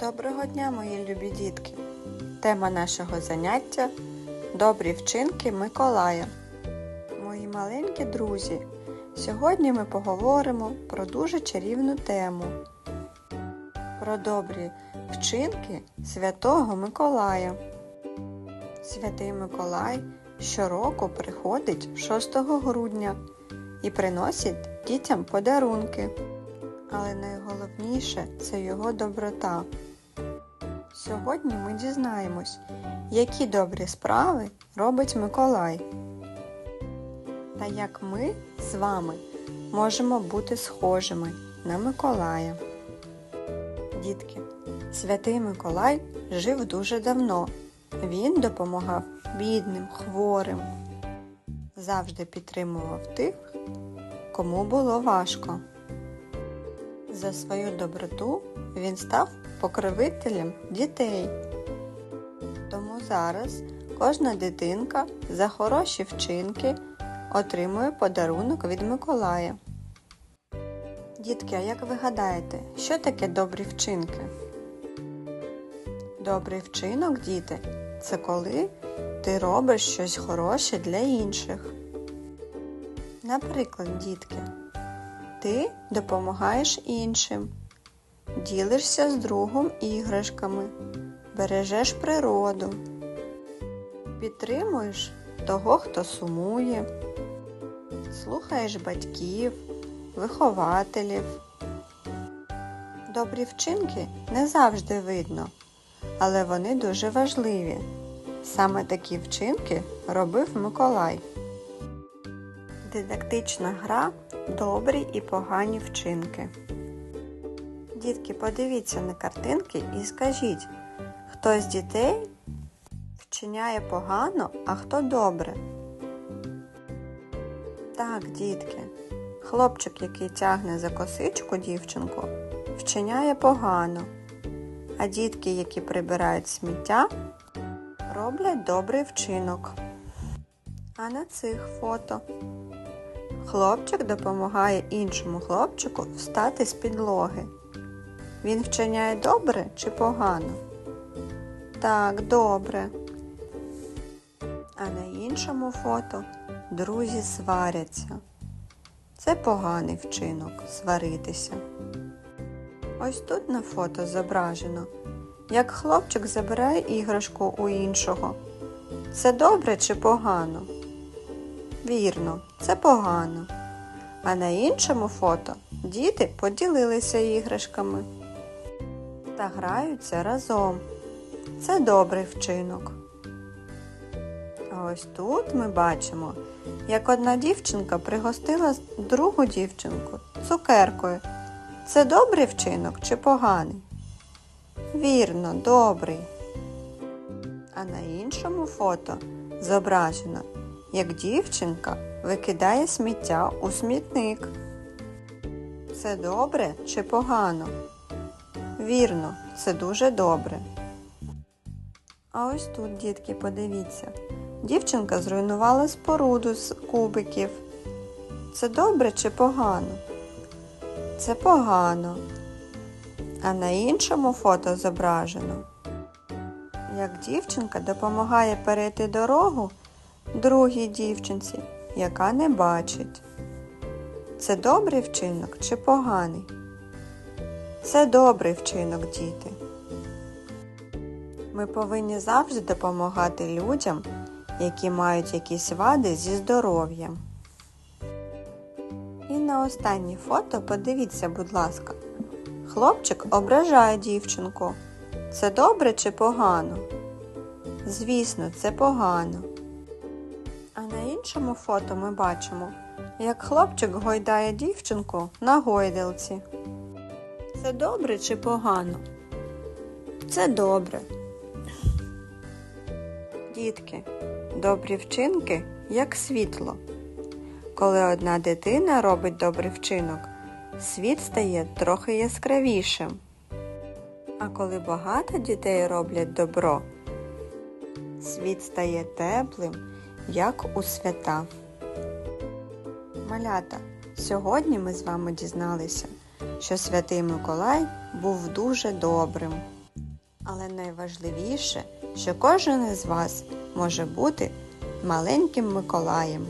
Доброго дня, мої любі дітки! Тема нашого заняття Добрі вчинки Миколая. Мої маленькі друзі, сьогодні ми поговоримо про дуже чарівну тему. Про добрі вчинки Святого Миколая. Святий Миколай щороку приходить 6 грудня і приносить дітям подарунки. Але найголовніше це його доброта. Сьогодні ми дізнаємось, які добрі справи робить Миколай. Та як ми з вами можемо бути схожими на Миколая. Дітки, святий Миколай жив дуже давно. Він допомагав бідним, хворим, завжди підтримував тих, кому було важко. За свою доброту він став покровителем дітей. Тому зараз кожна дитинка за хороші вчинки отримує подарунок від Миколая. Дітки, а як ви гадаєте, що таке добрі вчинки? Добрий вчинок, діти, це коли ти робиш щось хороше для інших. Наприклад, дітки, ти допомагаєш іншим, ділишся з другом іграшками, бережеш природу, підтримуєш того, хто сумує, слухаєш батьків, вихователів. Добрі вчинки не завжди видно, але вони дуже важливі. Саме такі вчинки робив Миколай. Дидактична гра Добрі і погані вчинки. Дітки, подивіться на картинки і скажіть, хто з дітей вчиняє погано, а хто добре? Так, дітки, хлопчик, який тягне за косичку дівчинку, вчиняє погано, а дітки, які прибирають сміття, роблять добрий вчинок. А на цих фото Хлопчик допомагає іншому хлопчику встати з підлоги. Він вчиняє добре чи погано? Так, добре. А на іншому фото друзі сваряться. Це поганий вчинок сваритися. Ось тут на фото зображено, як хлопчик забирає іграшку у іншого. Це добре чи погано? Вірно, це погано. А на іншому фото діти поділилися іграшками та граються разом. Це добрий вчинок. Ось тут ми бачимо, як одна дівчинка пригостила другу дівчинку цукеркою. Це добрий вчинок чи поганий? Вірно, добрий. А на іншому фото зображено, як дівчинка викидає сміття у смітник. Це добре чи погано? Вірно, це дуже добре. А ось тут, дітки, подивіться, дівчинка зруйнувала споруду з кубиків. Це добре чи погано? Це погано. А на іншому фото зображено, як дівчинка допомагає перейти дорогу другій дівчинці, яка не бачить. Це добрий вчинок чи поганий? Це добрий вчинок, діти. Ми повинні завжди допомагати людям, які мають якісь вади зі здоров'ям. І на останнє фото подивіться, будь ласка, хлопчик ображає дівчинку. Це добре чи погано? Звісно, це погано. А на іншому фото ми бачимо, як хлопчик гойдає дівчинку на гойдалці. Це добре чи погано? Це добре. Дітки, добрі вчинки як світло. Коли одна дитина робить добрий вчинок, світ стає трохи яскравішим. А коли багато дітей роблять добро, світ стає теплим як у свята. Малята, сьогодні ми з вами дізналися, що святий Миколай був дуже добрим. Але найважливіше, що кожен із вас може бути маленьким Миколаєм.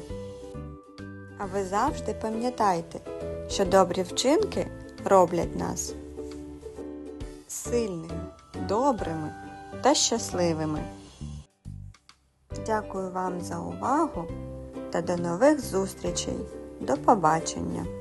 А ви завжди пам'ятайте, що добрі вчинки роблять нас сильними, добрими та щасливими. Дякую вам за увагу та до нових зустрічей. До побачення!